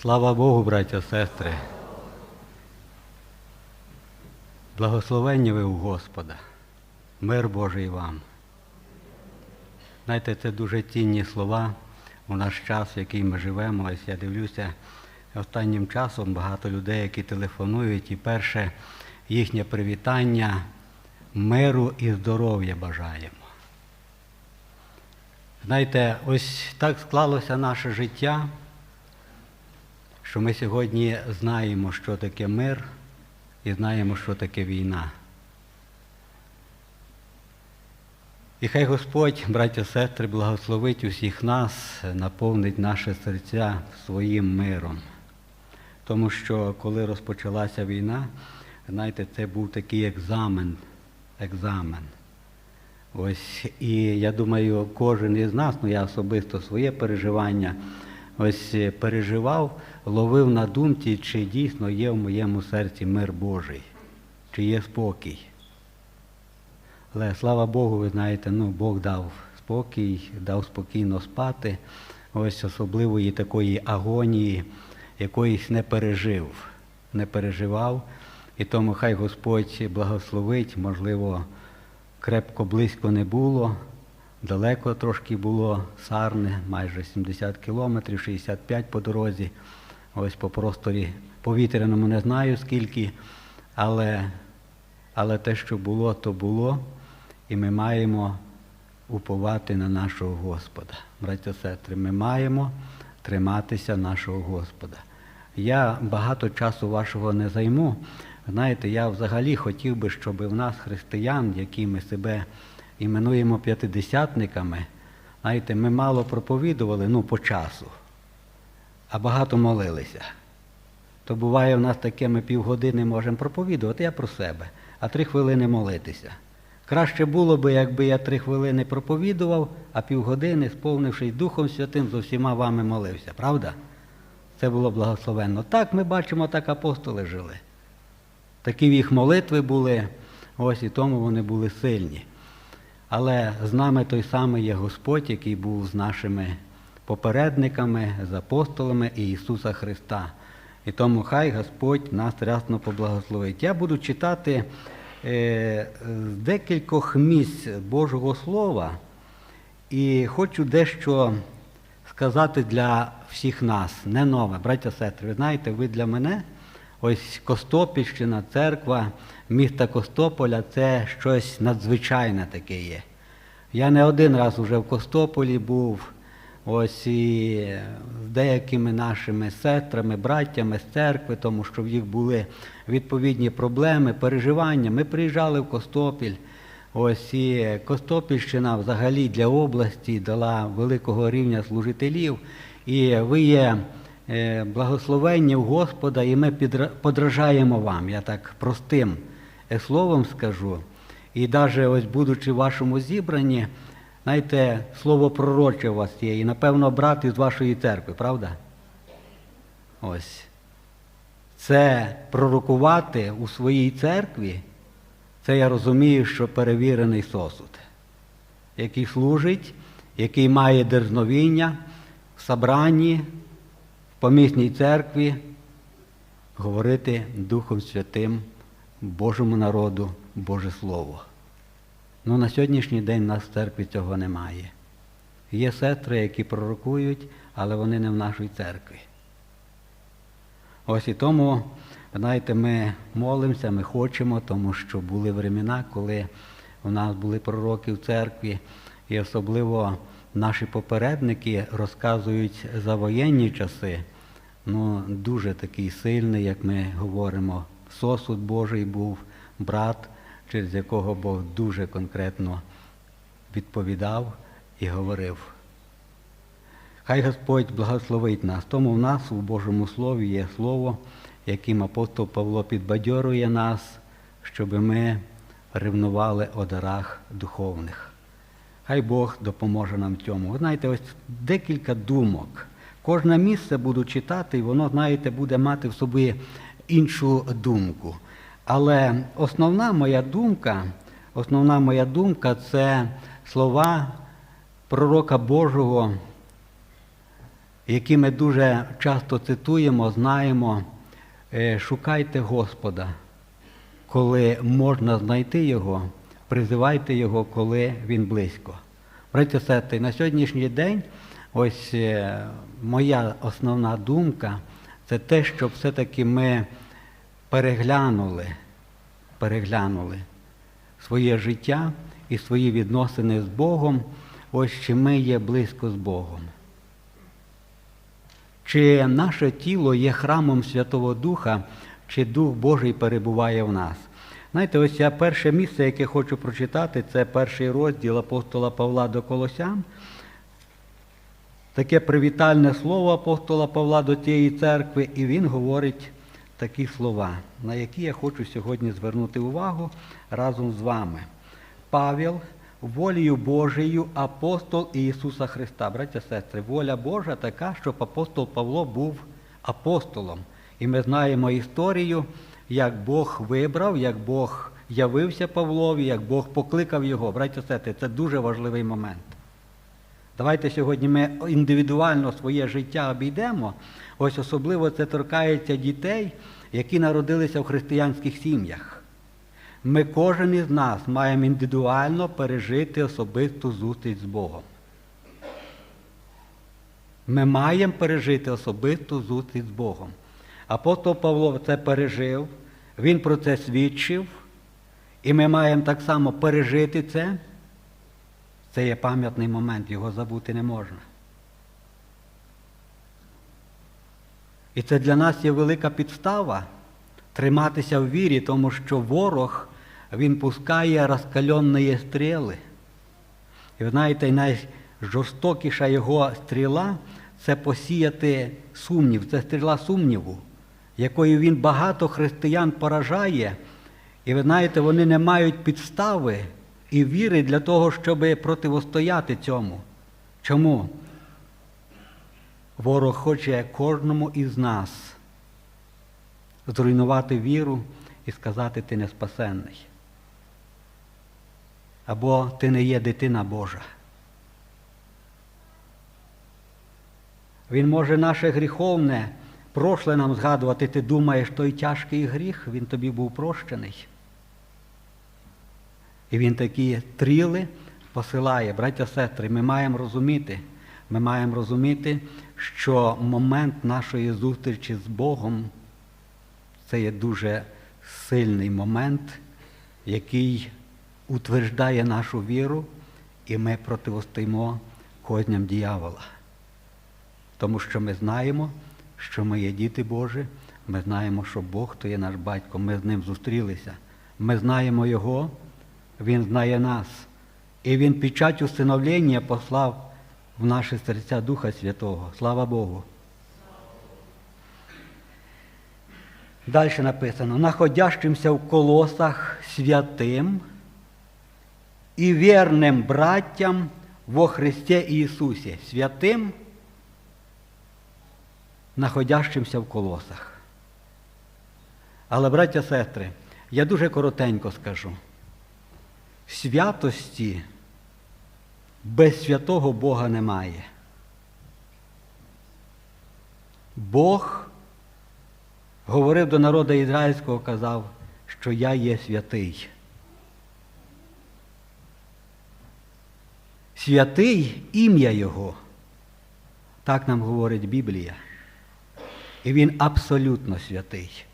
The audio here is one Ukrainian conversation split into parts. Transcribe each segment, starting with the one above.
Слава Богу, браття, сестри. Благословенні ви у Господа. Мир Божий вам. Знаєте, це дуже цінні слова у наш час, в який ми живемо. Ось я дивлюся, останнім часом багато людей, які телефонують, і перше їхнє привітання миру і здоров'я бажаємо. Знаєте, ось так склалося наше життя, що ми сьогодні знаємо, що таке мир, і знаємо, що таке війна. І хай Господь, браття сестри, благословить усіх нас, наповнить наше серця своїм миром. Тому що коли розпочалася війна, знаєте, це був такий екзамен, екзамен. Ось, і я думаю, кожен із нас, ну я особисто своє переживання, ось е, переживав, ловив на думці, чи дійсно є в моєму серці мир Божий, чи є спокій. Але слава Богу, ви знаєте, ну, Бог дав спокій, дав спокійно спати, ось особливої такої агонії, якоїсь не пережив, не переживав. І тому хай Господь благословить, можливо, крепко близько не було, далеко трошки було сарне, майже 70 кілометрів, 65 по дорозі. Ось по просторі повітряному не знаю скільки, але, але те, що було, то було, і ми маємо уповати на нашого Господа. Браття сестри, ми маємо триматися нашого Господа. Я багато часу вашого не займу. Знаєте, я взагалі хотів би, щоб в нас, християн, які ми себе іменуємо п'ятидесятниками, знаєте, ми мало проповідували ну, по часу, а багато молилися. То буває в нас таке, ми півгодини можемо проповідувати, я про себе, а три хвилини молитися. Краще було би, якби я три хвилини проповідував, а півгодини, сповнившись Духом Святим, з усіма вами молився. Правда? Це було благословенно. Так ми бачимо, так апостоли жили. Такі їх молитви були, ось і тому вони були сильні. Але з нами той самий є Господь, який був з нашими попередниками, з апостолами і Ісуса Христа. І тому хай Господь нас рясно поблагословить. Я буду читати е, з декількох місць Божого Слова і хочу дещо сказати для всіх нас, не нове. Браття сестри, ви знаєте, ви для мене. Ось Костопільщина, церква міста Костополя це щось надзвичайне таке є. Я не один раз уже в Костополі був, ось і з деякими нашими сестрами, браттями з церкви, тому що в їх були відповідні проблеми, переживання. Ми приїжджали в Костопіль. Ось і Костопільщина взагалі для області дала великого рівня служителів. І ви є е, благословенні в Господа, і ми подражаємо вам. Я так простим е, словом скажу. І навіть ось будучи в вашому зібранні, знаєте, слово пророче у вас є, і напевно брат із вашої церкви, правда? Ось. Це пророкувати у своїй церкві, це я розумію, що перевірений сосуд, який служить, який має дерзновіння в собранні, помісній церкві, говорити Духом Святим Божому народу Боже Слово. Ну, на сьогоднішній день в нас в церкві цього немає. Є сестри, які пророкують, але вони не в нашій церкві. Ось і тому, знаєте, ми молимося, ми хочемо, тому що були времена, коли у нас були пророки в церкві, і особливо наші попередники розказують за воєнні часи, ну, дуже такий сильний, як ми говоримо, сосуд Божий був, брат, через якого Бог дуже конкретно відповідав і говорив. Хай Господь благословить нас. Тому в нас у Божому Слові є слово, яким апостол Павло підбадьорує нас, щоб ми ревнували о дарах духовних. Хай Бог допоможе нам в цьому. Ви знаєте, ось декілька думок. Кожне місце буду читати, і воно, знаєте, буде мати в собі іншу думку. Але основна моя думка, основна моя думка це слова пророка Божого які ми дуже часто цитуємо, знаємо, е, шукайте Господа, коли можна знайти Його, призивайте Його, коли Він близько. Браті сестри, на сьогоднішній день ось е, моя основна думка це те, щоб все-таки ми переглянули, переглянули своє життя і свої відносини з Богом, ось чи ми є близько з Богом. Чи наше тіло є храмом Святого Духа, чи Дух Божий перебуває в нас? Знаєте, ось я перше місце, яке хочу прочитати, це перший розділ апостола Павла до Колосян. Таке привітальне слово апостола Павла до тієї церкви, і він говорить такі слова, на які я хочу сьогодні звернути увагу разом з вами. Павел, волею Божою, апостол Ісуса Христа. Браття сестри, воля Божа така, щоб апостол Павло був апостолом. І ми знаємо історію, як Бог вибрав, як Бог явився Павлові, як Бог покликав його. Браття сестри, це дуже важливий момент. Давайте сьогодні ми індивідуально своє життя обійдемо. Ось особливо це торкається дітей, які народилися в християнських сім'ях. Ми кожен із нас маємо індивідуально пережити особисту зустріч з Богом. Ми маємо пережити особисту зустріч з Богом. Апостол Павло це пережив, він про це свідчив, і ми маємо так само пережити це. Це є пам'ятний момент, його забути не можна. І це для нас є велика підстава триматися в вірі, тому що ворог він пускає розкальонні стріли. І ви знаєте, найжорстокіша його стріла це посіяти сумнів, це стріла сумніву, якою він багато християн поражає. І ви знаєте, вони не мають підстави і віри для того, щоб противостояти цьому. Чому? Ворог хоче кожному із нас зруйнувати віру і сказати, ти не спасенний. Або ти не є дитина Божа. Він може наше гріховне прошле нам згадувати, ти думаєш, той тяжкий гріх, він тобі був прощений. І він такі тріли посилає. Браття сестри, ми маємо розуміти, ми маємо розуміти, що момент нашої зустрічі з Богом це є дуже сильний момент, який утверждає нашу віру, і ми протистоїмо козням діявола. Тому що ми знаємо, що ми є діти Божі, ми знаємо, що Бог то є наш батько, ми з ним зустрілися. Ми знаємо Його. Він знає нас. І Він час усиновлення послав в наші серця Духа Святого. Слава Богу. Далі написано, находящимся в колосах святим і вірним браттям во Христі Ісусі. Святим, находящимся в колосах. Але, браття сестри, я дуже коротенько скажу святості без святого Бога немає. Бог говорив до народу ізраїльського, казав, що я є святий. Святий ім'я Його. Так нам говорить Біблія. І він абсолютно святий.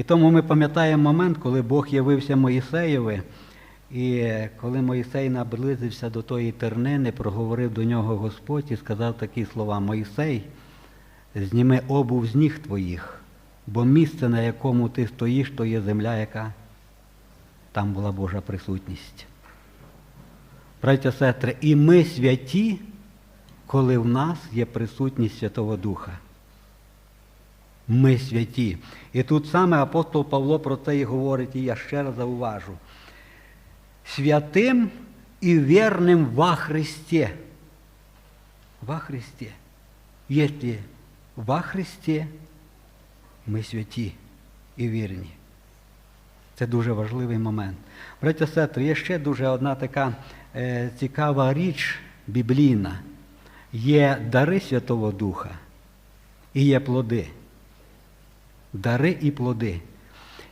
І тому ми пам'ятаємо момент, коли Бог явився Моїсеєві, і коли Моїсей наблизився до тої тернини, проговорив до нього Господь і сказав такі слова: Моїсей, зніми обув з ніг твоїх, бо місце, на якому ти стоїш, то є земля, яка там була Божа присутність. Браття сестри, і ми святі, коли в нас є присутність Святого Духа. Ми святі. І тут саме апостол Павло про це і говорить, і я ще раз зауважу. Святим і вірним во Христі. Во Христі. Якщо во Христі ми святі і вірні. Це дуже важливий момент. Браття сестри, є ще дуже одна така е, цікава річ біблійна, є дари Святого Духа і є плоди. Дари і плоди.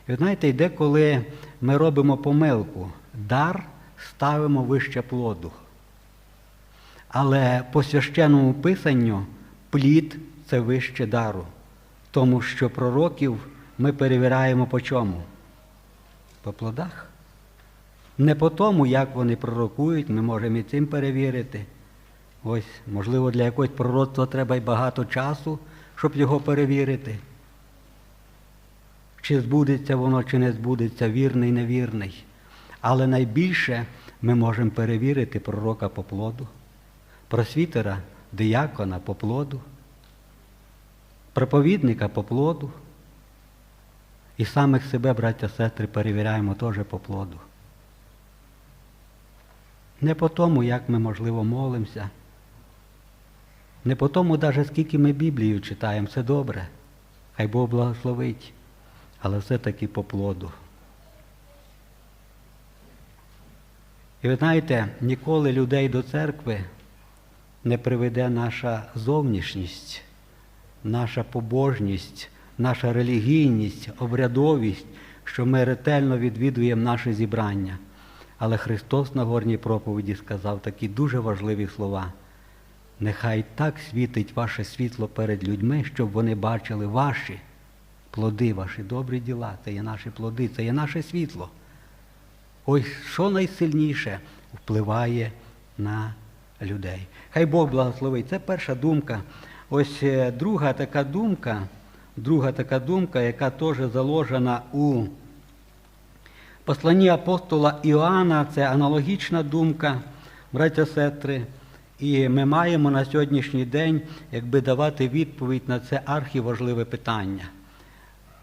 І знаєте, йде, коли ми робимо помилку, дар ставимо вище плоду. Але по священному писанню плід це вище дару. Тому що пророків ми перевіряємо по чому? По плодах. Не по тому, як вони пророкують, ми можемо і цим перевірити. Ось, можливо, для якогось пророцтва треба й багато часу, щоб його перевірити. Чи збудеться воно, чи не збудеться, вірний, невірний. Але найбільше ми можемо перевірити пророка по плоду, просвітера, диякона по плоду, проповідника по плоду. І самих себе, браття сестри, перевіряємо теж по плоду. Не по тому, як ми, можливо, молимося, не по тому, навіть скільки ми Біблію читаємо, це добре. Хай Бог благословить, але все-таки по плоду. І ви знаєте, ніколи людей до церкви не приведе наша зовнішність, наша побожність, наша релігійність, обрядовість, що ми ретельно відвідуємо наше зібрання. Але Христос на горній проповіді сказав такі дуже важливі слова. Нехай так світить ваше світло перед людьми, щоб вони бачили ваші плоди, ваші добрі діла. Це є наші плоди, це є наше світло. Ось що найсильніше впливає на людей. Хай Бог благословить. Це перша думка. Ось е, друга така думка, друга така думка, яка теж заложена у посланні апостола Іоанна, це аналогічна думка, браття сестри. І ми маємо на сьогоднішній день якби давати відповідь на це архіважливе питання.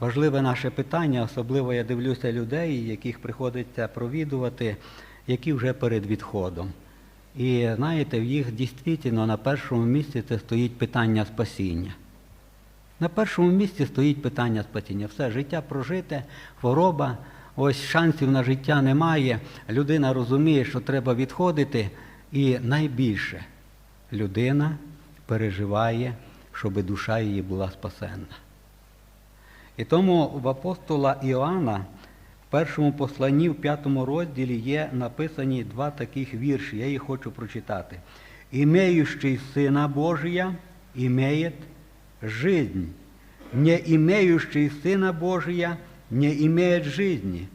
Важливе наше питання, особливо я дивлюся людей, яких приходиться провідувати, які вже перед відходом. І знаєте, в їх дійсно на першому місці це стоїть питання спасіння. На першому місці стоїть питання спасіння. Все, життя прожите, хвороба, ось шансів на життя немає. Людина розуміє, що треба відходити, і найбільше людина переживає, щоб душа її була спасенна. І тому в апостола Іоанна в першому посланні, в п'ятому розділі є написані два таких вірші. Я їх хочу прочитати. «Имеющий Сына Божия имеет жизнь, не имеющий Сына Божия не имеет жизни.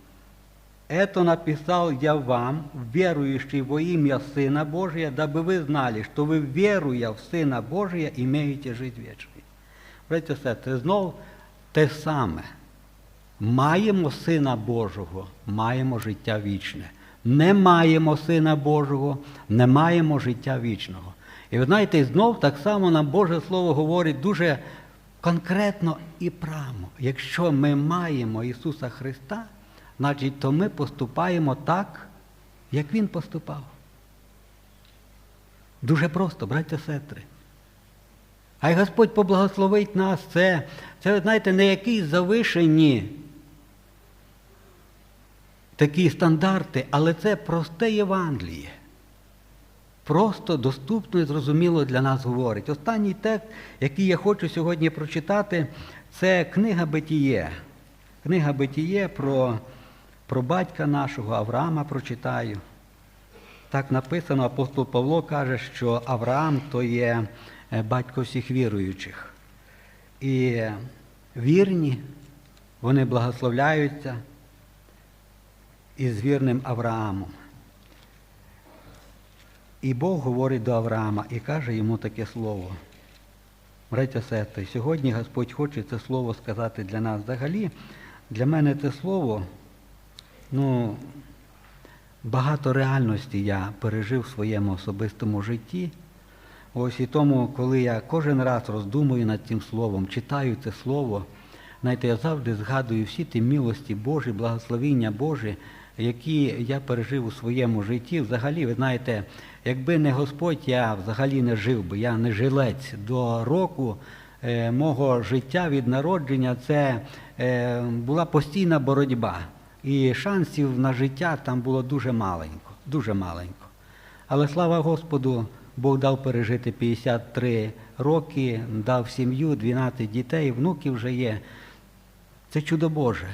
Это написал я вам, верующий во имя Сына Божия, дабы вы знали, что вы, веруя в Сына Божия, имеете жизнь вечную. Братья сестри, знов те саме. Маємо Сина Божого, маємо життя вічне. Не маємо Сина Божого, не маємо життя вічного. І ви знаєте, знов так само нам Боже Слово говорить дуже конкретно і прямо. Якщо ми маємо Ісуса Христа, значить, то ми поступаємо так, як Він поступав. Дуже просто, браття сестри. Хай Господь поблагословить нас. Це, це знаєте, не якісь завишені такі стандарти, але це просте Євангеліє. Просто доступно і зрозуміло для нас говорить. Останній текст, який я хочу сьогодні прочитати, це книга Битіє. Книга Битіє про, про батька нашого Авраама прочитаю. Так написано, апостол Павло каже, що Авраам то є батько всіх віруючих. І вірні, вони благословляються із вірним Авраамом. І Бог говорить до Авраама і каже йому таке слово. Браття сестри, сьогодні Господь хоче це слово сказати для нас взагалі. Для мене це слово, ну, багато реальності я пережив в своєму особистому житті. Ось і тому, коли я кожен раз роздумую над цим словом, читаю це слово, знаєте, я завжди згадую всі ті милості Божі, благословіння Божі, які я пережив у своєму житті. Взагалі, ви знаєте, якби не Господь, я взагалі не жив би, я не жилець. До року е, мого життя від народження це е, була постійна боротьба. І шансів на життя там було дуже маленько, дуже маленько. Але слава Господу, Бог дав пережити 53 роки, дав сім'ю, 12 дітей, внуків вже є. Це чудо Боже.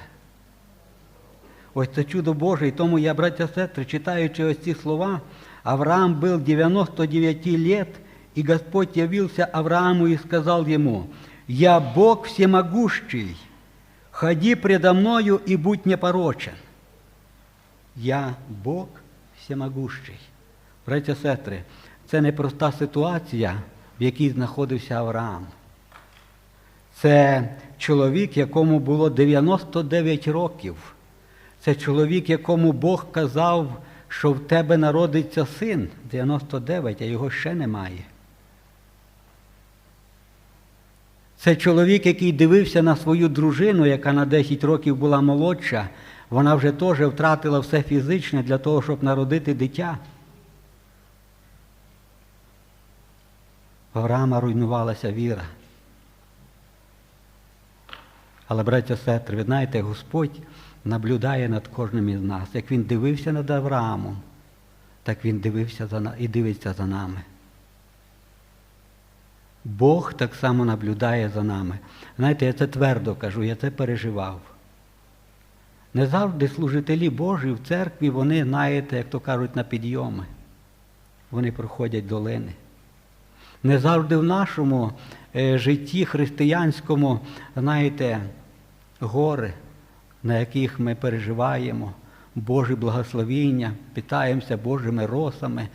Ось це чудо Боже, і тому я, браття сестри, читаючи ось ці слова, Авраам был 99 лет, и Господь явился Аврааму и сказал ему, «Я Бог всемогущий, ходи предо мною и будь непорочен». Я Бог всемогущий. Браття сестри, це не проста ситуація, в якій знаходився Авраам. Це чоловік, якому було 99 років. Це чоловік, якому Бог казав, що в тебе народиться син 99, а його ще немає. Це чоловік, який дивився на свою дружину, яка на 10 років була молодша, вона вже теж втратила все фізичне для того, щоб народити дитя. Авраама руйнувалася віра. Але, браття сестри, ви знаєте, Господь наблюдає над кожним із нас. Як він дивився над Авраамом, так він дивився за, і дивиться за нами. Бог так само наблюдає за нами. Знаєте, я це твердо кажу, я це переживав. Не завжди служителі Божі в церкві, вони, знаєте, як то кажуть, на підйоми. Вони проходять долини. Не завжди в нашому е, житті християнському, знаєте, гори, на яких ми переживаємо, Божі благословіння, питаємося Божими росами,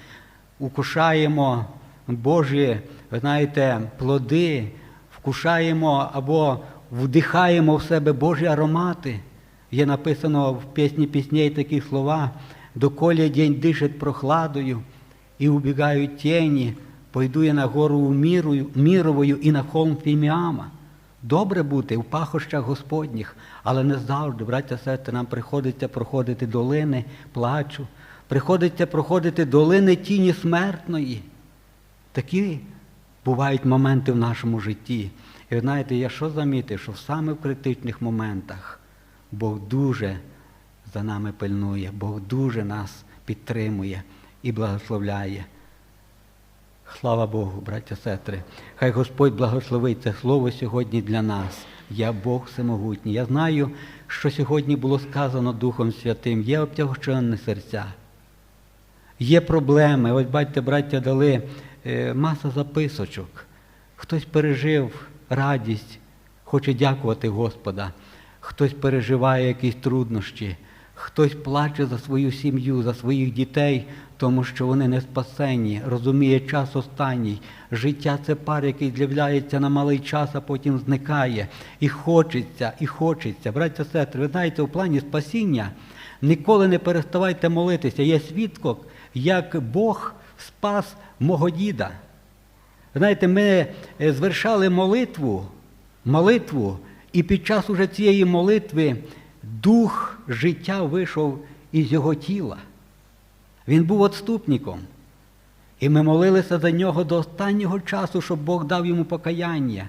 укушаємо Божі, знаєте, плоди, вкушаємо або вдихаємо в себе Божі аромати. Є написано в пісні пісней такі слова, доколе день дишить прохладою, і убігають тіні, пойду я на гору мірою, міровою і на холм Фіміама. Добре бути в пахощах Господніх, але не завжди, браття сестри, нам приходиться проходити долини плачу, приходиться проходити долини тіні смертної. Такі бувають моменти в нашому житті. І ви знаєте, я що замітив, що саме в критичних моментах Бог дуже за нами пильнує, Бог дуже нас підтримує і благословляє. Слава Богу, браття сестри. Хай Господь благословить це слово сьогодні для нас. Я Бог всемогутній. Я знаю, що сьогодні було сказано Духом Святим. Є обтягчені серця. Є проблеми. Ось бачите, браття дали е, маса записочок. Хтось пережив радість, хоче дякувати Господа. Хтось переживає якісь труднощі, хтось плаче за свою сім'ю, за своїх дітей, тому що вони не спасені, розуміє час останній. Життя це пар, який з'являється на малий час, а потім зникає. І хочеться, і хочеться. Браття сестри, ви знаєте, у плані спасіння ніколи не переставайте молитися. Є свідок, як Бог спас мого діда. Знаєте, ми е, звершали молитву, молитву, і під час уже цієї молитви дух життя вийшов із його тіла. Він був отступником. І ми молилися за нього до останнього часу, щоб Бог дав йому покаяння.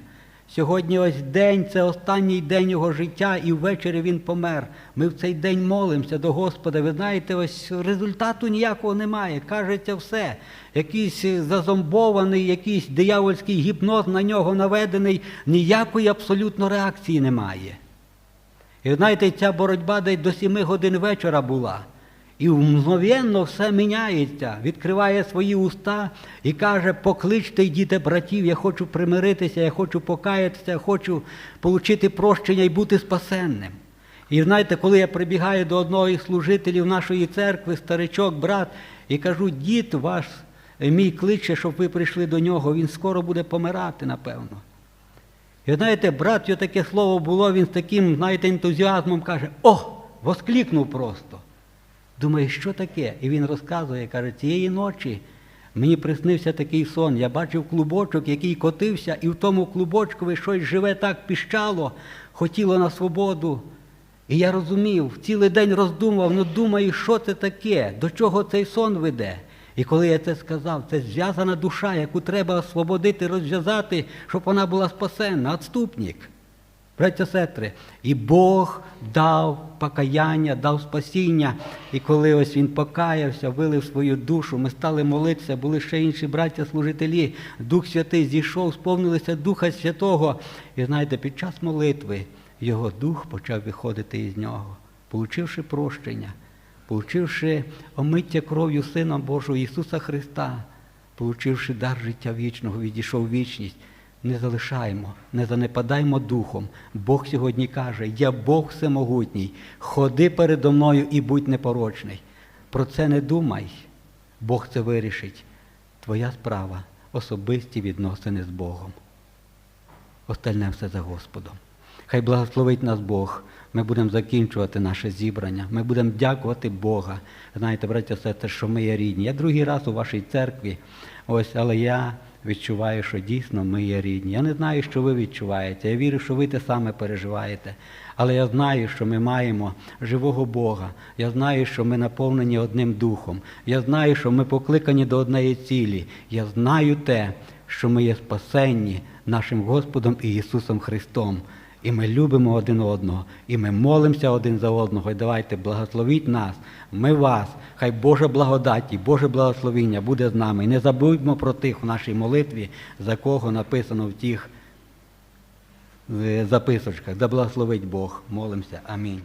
Сьогодні ось день, це останній день його життя, і ввечері він помер. Ми в цей день молимося до Господа. Ви знаєте, ось результату ніякого немає. Кажеться все. Якийсь зазомбований, якийсь диявольський гіпноз на нього наведений, ніякої абсолютно реакції немає. І знаєте, ця боротьба десь до сіми годин вечора була. І мгновенно все міняється, відкриває свої уста і каже, покличте йдіте братів, я хочу примиритися, я хочу покаятися, я хочу отримати прощення і бути спасенним. І знаєте, коли я прибігаю до одного із служителів нашої церкви, старичок, брат, і кажу, дід ваш, мій кличе, щоб ви прийшли до нього, він скоро буде помирати, напевно. І знаєте, брат, його таке слово було, він з таким, знаєте, ентузіазмом каже, о, воскликнув просто. Думаю, що таке? І він розказує, каже, цієї ночі мені приснився такий сон. Я бачив клубочок, який котився, і в тому клубочкові щось живе так піщало, хотіло на свободу. І я розумів, цілий день роздумував, ну думаю, що це таке, до чого цей сон веде. І коли я це сказав, це зв'язана душа, яку треба освободити, розв'язати, щоб вона була спасенна, отступник. Браття сестри, і Бог дав покаяння, дав спасіння. І коли ось він покаявся, вилив свою душу, ми стали молитися, були ще інші браття служителі. Дух Святий зійшов, сповнилися Духа Святого. І знаєте, під час молитви його дух почав виходити із нього, получивши прощення, получивши омиття кров'ю Сина Божого Ісуса Христа, получивши дар життя вічного, відійшов вічність. Не залишаємо, не занепадаймо духом. Бог сьогодні каже: Я Бог всемогутній, ходи передо мною і будь непорочний. Про це не думай. Бог це вирішить. Твоя справа особисті відносини з Богом. Остальне все за Господом. Хай благословить нас Бог. Ми будемо закінчувати наше зібрання. Ми будемо дякувати Бога. Знаєте, браття, сестри, що ми є рідні. Я другий раз у вашій церкві, ось, але я відчуваю, що дійсно ми є рідні. Я не знаю, що ви відчуваєте. Я вірю, що ви те саме переживаєте. Але я знаю, що ми маємо живого Бога. Я знаю, що ми наповнені одним духом. Я знаю, що ми покликані до однієї цілі. Я знаю те, що ми є спасенні нашим Господом і Ісусом Христом. І ми любимо один одного, і ми молимося один за одного. І давайте благословіть нас, ми вас. Хай Божа благодать і Боже благословіння буде з нами. І не забудьмо про тих в нашій молитві, за кого написано в тих е, записочках. Да благословить Бог. Молимося. Амінь.